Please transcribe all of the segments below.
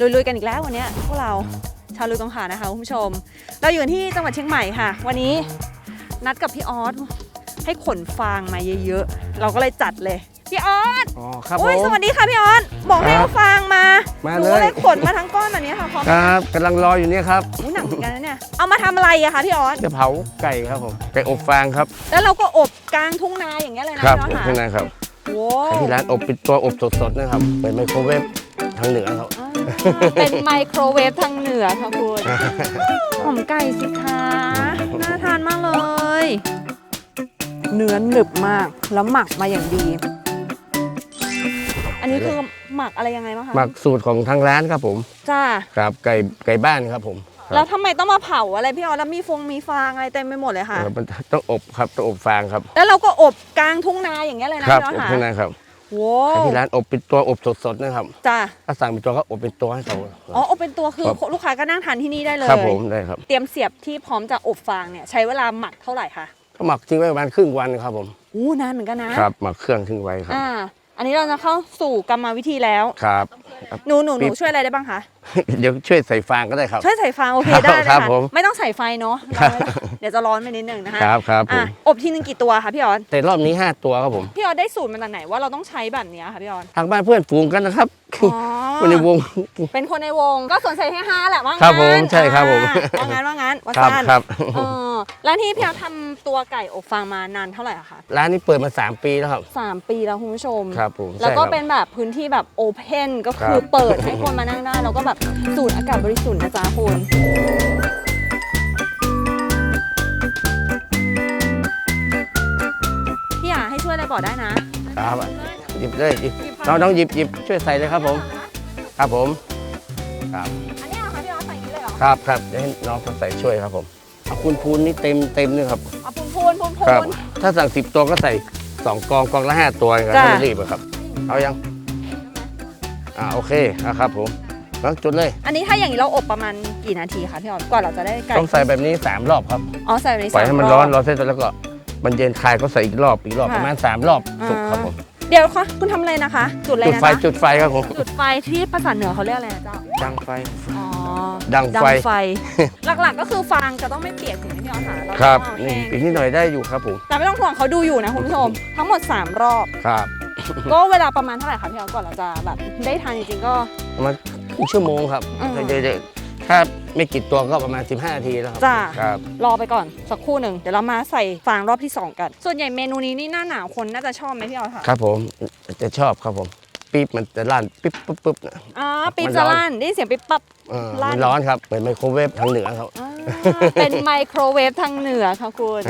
ลุยๆกันอีกแล้ววันเนี้ยพวกเราชาวลุยกองขานะคะคุณผู้ชม เราอยู่ที่จังหวัดเชียงใหม่ค่ะ วันนี้นัดกับพี่ออสให้ขนฟางมาเยอะๆ เราก็เลยจัดเลย พี่ออสอ๋อครับผโอ้ยมสวัสดีค่ะพี่ออสบอกให้ครับเอาฟางมามาหนูเลยก็เลยขนมาทั้งก้อนแบบนี้ค่ะพร้อมครับกำลังรออยู่เนี่ยครับอู้หนักเหมือนกันนะเนี่ยเอามาทำอะไรอะคะพี่ออสจะเผาไก่ครับผมไก่อบฟางครับแล้วเราก็อบกลางทุ่งนาอย่างเงี้ยเลยนะครับพี่ออสข้างในค่ะครับโว้ที่ร้านอบเป็นตัวอบสดๆนะครับเป็นไมโครเวฟ ทางเหนือครับอ่าเป็นไมโครเวฟทางเหนือค่ะคุณหอมไก่สิคะน่าทานมากเลย เนื้อหนึบมาก แล้วหมักมาอย่างดี อันนี้คือหมักอะไรยังไงบ้างคะหมักสูตรของทางร้านครับผม จ้า ครับไก่ไก่บ้านครับผมครับแล้วทำไมต้องมาเผาอะไรพี่ออสแล้วมีฟงมีฟางอะไรเต็มไปหมดเลยค่ะเออมันต้องอบครับต้องอบฟางครับ แล้วเราก็อบกลางทุ่งนาอย่างเงี้ยเลยนะครับพี่ออสอบค่ะข้างในครับ โว้ที่ร้านอบเป็นตัวอบสดๆนะครับจ้าถ้าสั่งเป็นตัวก็อบเป็นตัวให้เขาอ๋ออบเป็นตัวคือครับลูกค้าก็นั่งทานที่นี่ได้เลยครับผมได้ครับ เตรียมเสียบที่พร้อมจะอบฟางเนี่ยใช้เวลาหมักเท่าไหร่คะก็หมักทิ้งไว้ประมาณครึ่งวันครับผมอู้นานเหมือนกันนะครับหมักเครื่องทิ้งไว้ครับอ่าอันนี้เราจะเข้าสู่กรรมวิธีแล้วครับหนูหนูหปิ๊นูบช่วยอะไรได้บ้างคะเดี๋ยวช่วยใส่ฟางก็ได้ครับ ช่วยใส่ฟางโอเคครับได้เลยครัค่ะบผมไม่ต้องใส่ไฟเนาะครับเราไม่ต้องเดี๋ยวจะร้อนไปนิดนึงนะคะครับครับผอะมอบทีนึงกี่ตัวคะพี่ออสแต่รอบนี้ 5 ตัวครับผมพี่ออสได้สูตรมาจากไหนว่าเราต้องใช้แบบเนี้ยค่ะพี่ออสทางบ้านเพื่อนฝูงกันนะครับอ๋อคนในวงเป็นคนในวงก็สวนใส่ให้ห้าแหละว่างั้นครับผมใช่ครับผมอ่าว่างั้นว่างั้นว่าครับสั้นครับเออแล้วที่พี่ออสทำตัวไก่อบฟางมานานเท่าไหร่อะคะร้านนี้เปิดมา 3 ปีแล้วครับสามปีแล้วคุณผู้ชมครับผมแล้วก็ใช่ครับเป็นแบบพื้นที่แบบโอเพนก็คือครับเปิดให้คนมานั่งได้แล้วก็แบบสูดอากาศบริสุทธิ์นะจ๊ะคุณพี่อยากให้ช่วยอะไรบอกได้นะครับหยิบเลยหยิบน้องน้องหยิบหยิบช่วยใส่เลยครับผม ครับผมครับอันนี้เหรอคะพี่ออสใส่อย่างนี้เลยเหรอครับครับเดี๋ยวให้น้องเขาใส่ช่วยครับผมเอาคูณพูนนี่เต็มเต็มเลยครับเอาพูนพูนพูนพูครับนถ้าสั่ง10ตัวก็ใส่2กองกองละ5ตัวครับจ้ะถ้าไม่รีบอะครับ เอายัง อ่าโอเคอะครับผมแล้วจุดเลย อันนี้ถ้าอย่างนี้เราอบประมาณกี่นาทีคะพี่ออสกว่าเราจะได้ไก่ต้องใส่แบบนี้ 3 รอบครับอ๋อใส่แบบนี้ปล่อยให้มันสาร้อนบรอเสร็จแล้วก็มันเย็นคลายก็ใส่อีกรอบอีกรอบค่ะประมาณ 3 รอบสุกครับผมเดี๋ยวคะคุณทำอะไรนะคะ จุดอะไรจุดนะไฟคะจุดไฟครับผมจุดไฟที่ภาษาเหนือเขาเรียกอะไรนะเจ้าดังไฟอ๋อดังไฟไฟหลักๆก็คือฟางจะต้องไม่เปียกถึงที่พี่ออสหาเราครับต้องเอานี่แห้งอีกนิดหน่อยได้อยู่ครับผมแต่ไม่ต้องห่วงเขาดูอยู่นะคุณผู้ชมทั้งหมด 3 รอบครับ ก็เวลาประมาณเท่าไหร่คะพี่ออสก่อนเราจะแบบได้ทานจริงๆก็ ประมาณครึ่งชั่วโมงครับอืมเดี๋ยวๆถ้าไม่กี่ตัวก็ประมาณ 15 นาทีแล้วครับจ้าครับ รอไปก่อนสักครู่หนึ่งเดี๋ยวเรามาใส่ฟางรอบที่2กัน ส่วนใหญ่เมนูนี้นี่หน้าหนาวคนน่าจะชอบไหมพี่ออสคะครับผมจะชอบครับผมปี๊บมันจะลั่นปิ๊บปุ๊บปุ๊บนะ อ๋อปี๊บมันจะร้อนลั่นได้ยินเสียงปิ๊บปั๊บ เออลั่น มันร้อนครับเหมือนไมโครเวฟทางเหนือครับ อ่าเป็นไมโครเวฟทางเหนือค่ะคุณ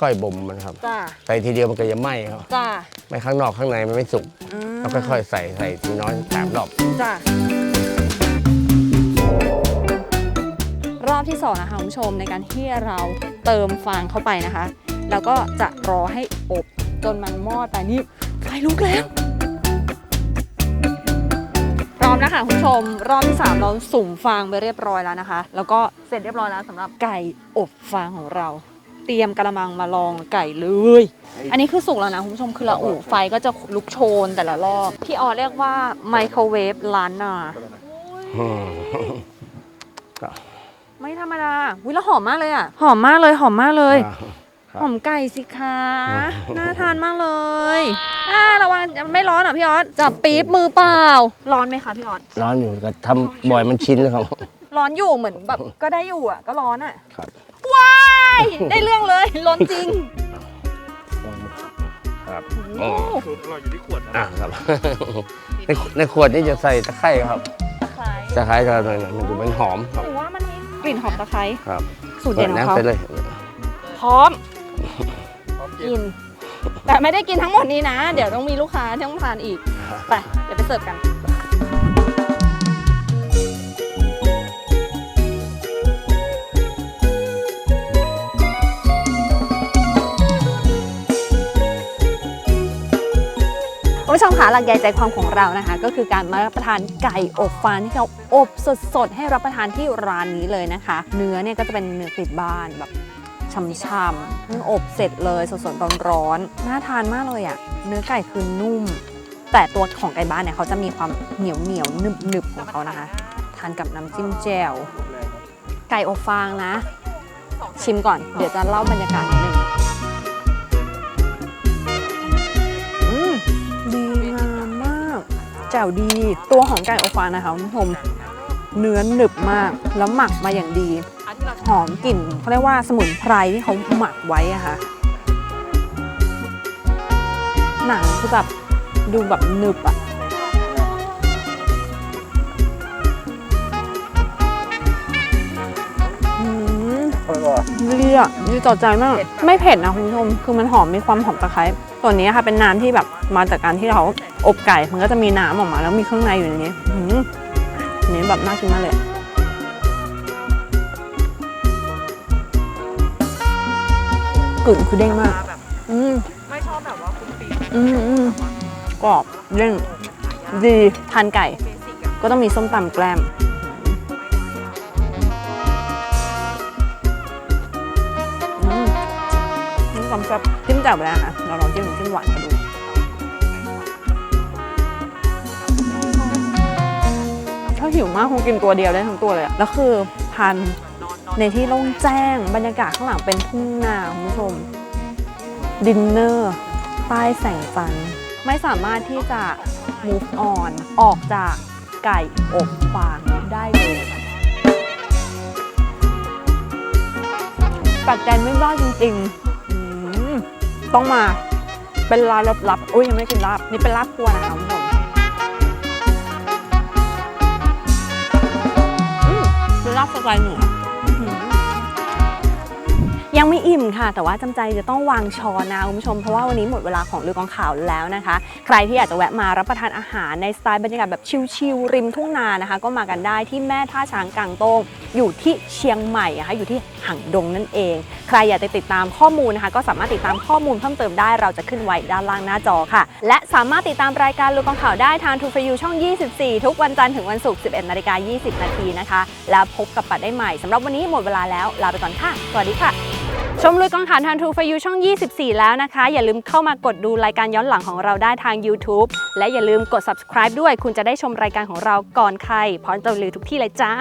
ค่อยๆบ่มมันครับ จ้าใส่ทีเดียวมันก็จะไหม้ครับจ้าไม่ข้างนอกข้างในมันไม่สุกอ่าต้องค่อยๆใส่ใส่ทีน้อยสามรอบจ้ารอบที่สองนะคะคุณผู้ชมในการที่เราเติมฟางเข้าไปนะคะ แล้วก็จะรอให้อบจนมันมอดไปนี่ไฟลุกแล้ว พร้อมแล้วค่ะคุณผู้ชม รอบที่สามเราสุ่มฟางไปเรียบร้อยแล้วนะคะ แล้วก็เสร็จเรียบร้อยแล้วสำหรับไก่อบฟางของเรา เตรียมกระมังมาลองไก่เลย อันนี้คือสุกแล้วนะคุณผู้ชมคือละอุไฟก็จะลุกโชนแต่ละรอบ พี่ออเรียกว่าไมโครเวฟล้านนาอืมไม่ธรรมดาวิแล้วหอมมากเลยอะ หอมมากเลยหอมมากเลยครับหอมไก่สิคะอืมน่าทานมากเลยอ่าระวังไม่ร้อนเหรอพี่ออสจับปี๊บมือเปล่า ร้อนไหมคะพี่ออสร้อนอยู่ก็ทำบ่อยมันชินแล้วครับ ร้อนอยู่เหมือนแบบก็ได้อยู่อะก็ร้อนอะครับว้าย ได้เรื่องเลยร้อนจริงครับโอ้สูตรอร่อยอยู่ที่ขวดนะอะครับ ในในขวดนี่จะใส่ตะไคร้ครับตะไคร้ตะไคร้จะหน่อยๆมันดูมันหอมครับหรือว่ามันมีกลิ่นหอมตะไคร้ครับสูตรเด่นของน้ำเขาใส่เลยพร้อมกิน แต่ไม่ได้กินทั้งหมดนี้นะ เดี๋ยวต้องมีลูกค้าที่ต้องทานอีกไปเดี๋ยวไปเสิร์ฟกัน ผู้ชมคะหลักใหญ่ใจความของเรานะคะ ก็คือการมารับประทานไก่อบฟางที่เราอบสดๆ ให้รับประทานที่ร้านนี้เลยนะคะ เนื้อเนี่ยก็จะเป็นเนื้อกริบบ้านแบบช่ำๆเพิ่งอบเสร็จเลยสดๆร้อนๆน่าทานมากเลยอะ่ะเนื้อไก่คือนุ่ม แต่ตัวของไก่บ้านเนี่ยเขาจะมีความเหนียวเหนียวหนึบหนึบๆของเขานะคะ ทานกับน้ำจิ้มแจ่วไก่อบฟางนะ ชิมก่อนเดี๋ยวจะเล่าบรรยากาศนิดนึง แจ่วดี ตัวของไก่อบฟางนะคะคุณผู้ชมเนื้อหนึบมากแล้วหมักมาอย่างดี หอมกลิ่นเขาเรียกว่าสมุนไพรที่เขาหมักไว้อะค่ะ หนังคือแบบดูแบบหนึบอะอืมดีอะดีต่อใจมาก ไม่เผ็ดนะคุณผู้ชม คือมันหอมมีความหอมตะไคร้ ส่วนนี้ค่ะเป็นน้ำที่แบบมาจากการที่เราอบไก่ มันก็จะมีน้ำออกมา แล้วมีเครื่องในอยู่ในนี้อืมอันนี้แบบน่ากินมากเลยกึ่งคือเด้งมาก อืมไม่ชอบแบบว่าคุณปีอืมอืมกรอบเด้งดีทานไก่ ก็ต้องมีส้มตำแกล้ม ซ่บจิ้มแจ่วไปแล้วนะเราลองจิ้มจิ้มหวานมาดูถ้าหิวมากคงกินตัวเดียวได้ทั้งตัวเลย แล้วคือทานในที่โล่งแจ้ง บรรยากาศข้างหลังเป็นทุ่งนาคุณผู้ชม ดินเนอร์ใต้แสงจันทร์ไม่สามารถที่จะ move on ออกจากไก่อบฟางได้เลยปักใจไม่ได้จริง ๆ ต้องมาเป็นร้านลับๆอุ้ยยังไม่ได้กินลาบนี่เป็นลาบครัวนะคะคุณผู้ชมอืมเป็นลาบสไตล์เหนืออื้อหือยังไม่อิ่มค่ะ แต่ว่าจำใจจะต้องวางช้อนนะคุณผู้ชมเพราะว่าวันนี้หมดเวลาของลือกองข่าวแล้วนะคะ ใครที่อยากจะแวะมารับประทานอาหารในสไตล์บรรยากาศแบบชิลๆริมทุ่งนานะคะ ก็มากันได้ที่แม่ท่าช้างกลางโต้งอยู่ที่เชียงใหม่นะคะอยู่ที่หางดงนั่นเอง ใครอยากจะติดตามข้อมูลนะคะ ก็สามารถติดตามข้อมูลเพิ่มเติมได้เราจะขึ้นไว้ด้านล่างหน้าจอค่ะ และสามารถติดตามรายการลือกองข่าวได้ทางทูฟยูช่อง 24 ทุกวันจันทร์ถึงวันศุกร์ 11 นาฬิกา 20 นาทีนะคะ แล้วพบกับปัดได้ใหม่สำหรับวันนี้หมดเวลาแล้วลาไปก่อนค่ะ สวัสดีค่ะ ชมลุยกองข่าวทางทูฟยูช่อง 24 แล้วนะคะ อย่าลืมเข้ามากดดูรายการย้อนหลังของเราได้ทาง YouTube และอย่าลืมกด subscribe ด้วย คุณจะได้ชมรายการของเราก่อนใครพร้อมจะลือทุกที่เลยจ้า